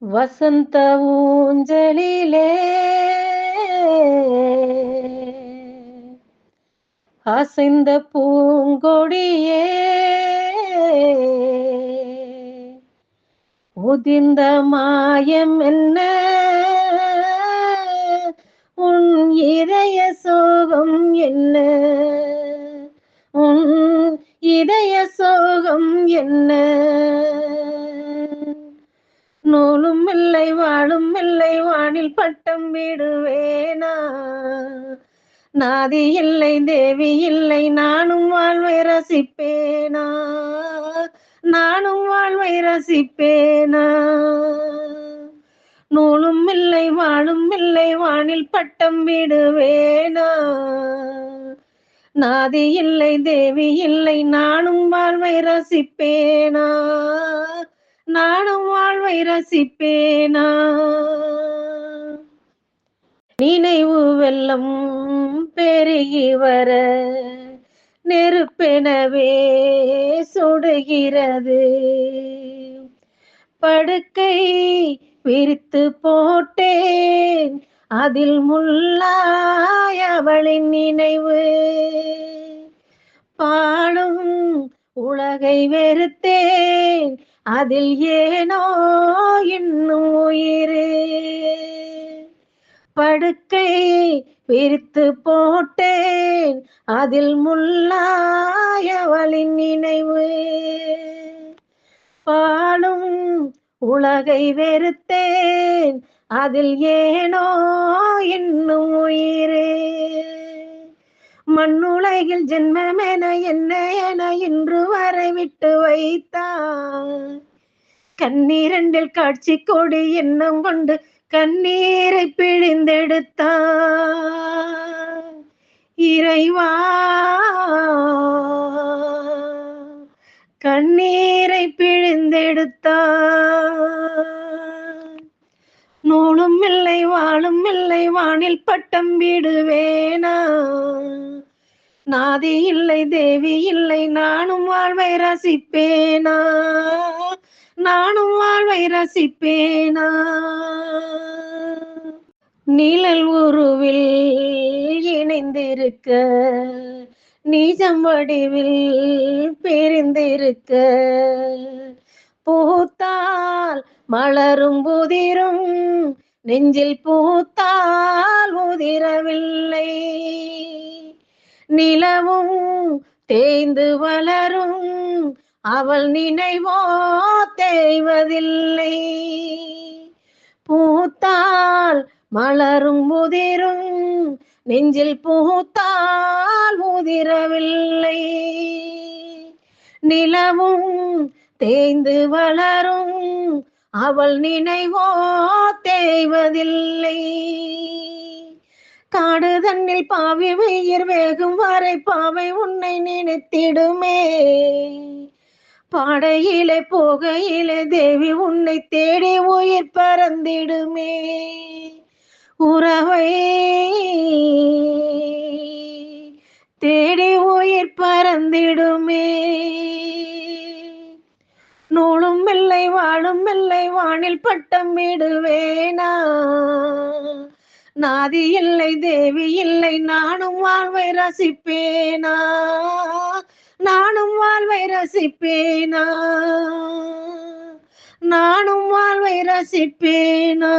வசந்த ஊஞ்சலிலே அசைந்த பூங்கொடியே உதிர்ந்த மாயம் என்ன? உன் இதய சோகம் என்ன? உன் இதய சோகம் என்ன? பட்டம் விடுவேனா? நாதி இல்லை தேவி இல்லை நானும் வாழ்வை ரசிப்பேனா? நானும் வாழ்வை ரசிப்பேனா? நூலும் இல்லை வாழும் இல்லை வானில் பட்டம் விடுவேனா? நாதி இல்லை தேவி இல்லை நானும் வாழ்வை ரசிப்பேனா? நானும் வாழ்வை ரசிப்பேனா? நினைவு வெள்ளம் பெருகி வர நெருப்பெனவே சுடுகிறது. படுக்கை விரித்து போட்டேன் அதில் முள்ளாய் அவளின் நினைவு. பாடும் உலகை வெறுத்தேன் அதில் ஏனோ இன்னும் உயிரே. படுக்கை விரித்து போட்டேன். அதில் முள்ளாயவளின் நினைவு. பாலும் உலகை வெறுத்தேன். அதில் ஏனோ இன்னும் உயிரே. மண்ணுலகில் ஜென்மமென என்ன என இன்று வரை விட்டு வைத்தான் கண்ணீரண்டில் காட்சி கொடி எண்ணம் கொண்டு கண்ணீரை பிழிந்தெடுத்தான் இறைவா. கண்ணீரை பிழிந்தெடுத்தார் நூலும் இல்லை வாழும் இல்லை வானில் பட்டம் விடுவேனா. நாதி இல்லை தேவி இல்லை நானும் வாழ்வை ரசிப்பேனா. நானும் வாழ்வை ரசிப்பேனா? நிழல் உருவில் இணைந்திருக்க நீஜம் வடிவில் பிரிந்திருக்க பூத்தால் மலரும் புதிரும் நெஞ்சில் பூத்தால் உதிரவில்லை. நிலவும் தேய்ந்து வளரும் அவள் நினைவோ தேய்வதில்லை. பூத்தால் மலரும் முதிரும் நெஞ்சில் பூத்தால் முதிரவில்லை. நிலவும் தேய்ந்து வளரும் அவள் நினைவோ தேய்வதில்லை. காடு தன்னில் பாவி வெயிர் வேகும் வரை பாவை உன்னை நினைத்திடுமே. பாடையிலே போகையிலே தேவி உன்னை தேடி உயிர் பறந்திடுமே. உறவை தேடி உயிர் பறந்திடுமே. நூலும் இல்லை வாழும் இல்லை வானில் பட்டம் விடுவேனா நாதி இல்லை தேவி இல்லை நானும் வாழ்வை ரசிப்பேனா. வாழ்வை ரசிப்பேனா? நானும் வாழ்வை ரசிப்பேனா?